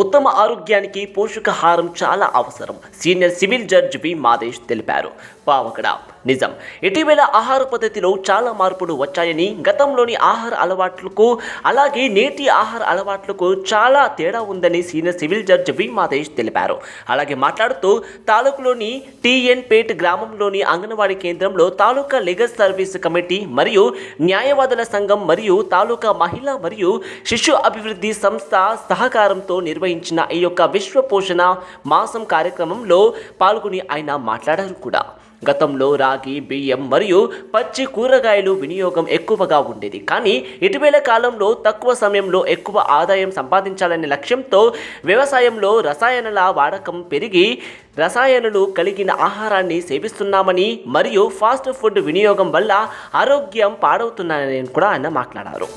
ఉత్తమ ఆరోగ్యానికి పోషకాహారం చాలా అవసరం. Senior civil judge B Madesh తెలిపారు. పావకడ. నిజం. ఇటీవల ఆహార పద్ధతిలో చాలా మార్పులు వచ్చాయని గతంలోని ఆహార అలవాట్లకు అలాగే నేటి ఆహార అలవాట్లకు చాలా తేడా ఉందని senior civil judge V. Madesh తెలిపారు. అలాగే మాట్లాడుతూ తాలూకులోని టీఎన్పేట్ గ్రామంలోని అంగన్వాడీ కేంద్రంలో తాలూకా లీగల్ సర్వీస్ కమిటీ మరియు న్యాయవాదుల సంఘం మరియు తాలూకా మహిళా మరియు శిశు అభివృద్ధి సంస్థ సహకారంతో నిర్వహించిన ఈ యొక్క విశ్వ పోషణ మాసం కార్యక్రమంలో పాల్గొని ఆయన మాట్లాడారు కూడా. గతంలో రాగి బియ్యం మరియు పచ్చి కూరగాయలు వినియోగం ఎక్కువగా ఉండేది. కానీ ఇటీవల కాలంలో తక్కువ సమయంలో ఎక్కువ ఆదాయం సంపాదించాలనే లక్ష్యంతో వ్యవసాయంలో రసాయనాల వాడకం పెరిగి రసాయనాలు కలిగిన ఆహారాన్ని సేవిస్తున్నామని మరియు ఫాస్ట్ ఫుడ్ వినియోగం వల్ల ఆరోగ్యం పాడవుతున్నానని కూడా ఆయన మాట్లాడారు.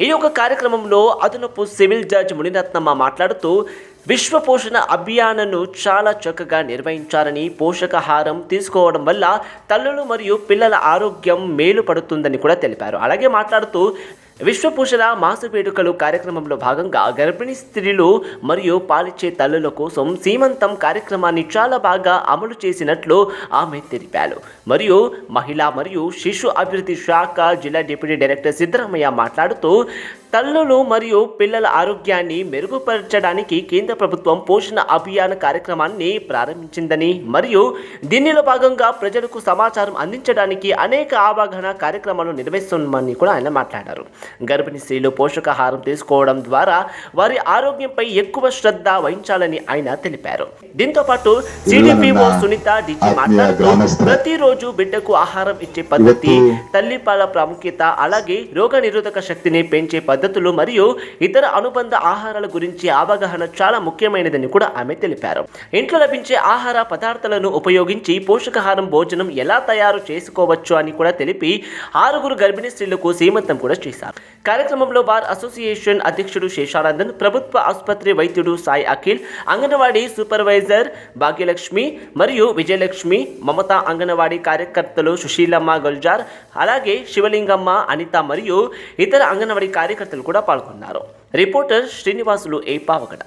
ఈ యొక్క కార్యక్రమంలో అదనపు సివిల్ జడ్జ్ మునిరత్నమ్మ మాట్లాడుతూ విశ్వ పోషణ అభియాన్ను చాలా చక్కగా నిర్వహించారని పోషకాహారం తీసుకోవడం వల్ల తల్లులు మరియు పిల్లల ఆరోగ్యం మేలుపడుతుందని కూడా తెలిపారు. అలాగే మాట్లాడుతూ విశ్వపోషణ మాస వేడుకలు కార్యక్రమంలో భాగంగా గర్భిణీ స్త్రీలు మరియు పాలిచ్చే తల్లుల కోసం సీమంతం కార్యక్రమాన్ని చాలా బాగా అమలు చేసినట్లు ఆమె తెలిపారు. మరియు మహిళా మరియు శిశు అభివృద్ధి శాఖ జిల్లా డిప్యూటీ డైరెక్టర్ సిద్ధరామయ్య మాట్లాడుతూ తల్లులు మరియు పిల్లల ఆరోగ్యాన్ని మెరుగుపరచడానికి కేంద్ర ప్రభుత్వం పోషణ అభియాన్ కార్యక్రమాన్ని ప్రారంభించిందని మరియు దీనిలో భాగంగా ప్రజలకు సమాచారం అందించడానికి అనేక అవగాహన కార్యక్రమాలు నిర్వహిస్తున్నామని కూడా ఆయన మాట్లాడారు. గర్భిణీ స్త్రీలు పోషకాహారం తీసుకోవడం ద్వారా వారి ఆరోగ్యంపై ఎక్కువ శ్రద్ధ వహించాలని ఆయన తెలిపారు. దీంతో పాటు సిడిపిఓ సునీత డిజి మాట్లాడుతూ ప్రతిరోజు బిడ్డకు ఆహారం ఇచ్చే పద్ధతి తల్లిపాల ప్రాముఖ్యత అలాగే రోగ నిరోధక శక్తిని పెంచే పద్ధతులు మరియు ఇతర అనుబంధ ఆహారాల గురించి అవగాహన చాలా ముఖ్యమైనదని కూడా ఆమె తెలిపారు. ఇంట్లో లభించే ఆహార పదార్థాలను ఉపయోగించి పోషకాహారం భోజనం ఎలా తయారు చేసుకోవచ్చు అని కూడా తెలిపి ఆరుగురు గర్భిణీ స్త్రీలకు సీమంతం కూడా చేశారు. కార్యక్రమంలో బార్ అసోసియేషన్ అధ్యక్షుడు శేషానందన్ ప్రభుత్వ ఆసుపత్రి వైద్యుడు సాయి అఖిల్ అంగన్వాడీ సూపర్వైజర్ భాగ్యలక్ష్మి మరియు విజయలక్ష్మి మమత అంగన్వాడీ కార్యకర్తలు సుశీలమ్మ గల్జార్ అలాగే శివలింగమ్మ అనిత మరియు ఇతర అంగన్వాడీ కార్యకర్తలు కూడా పాల్గొన్నారు. రిపోర్టర్ శ్రీనివాసులు ఏ పావగడ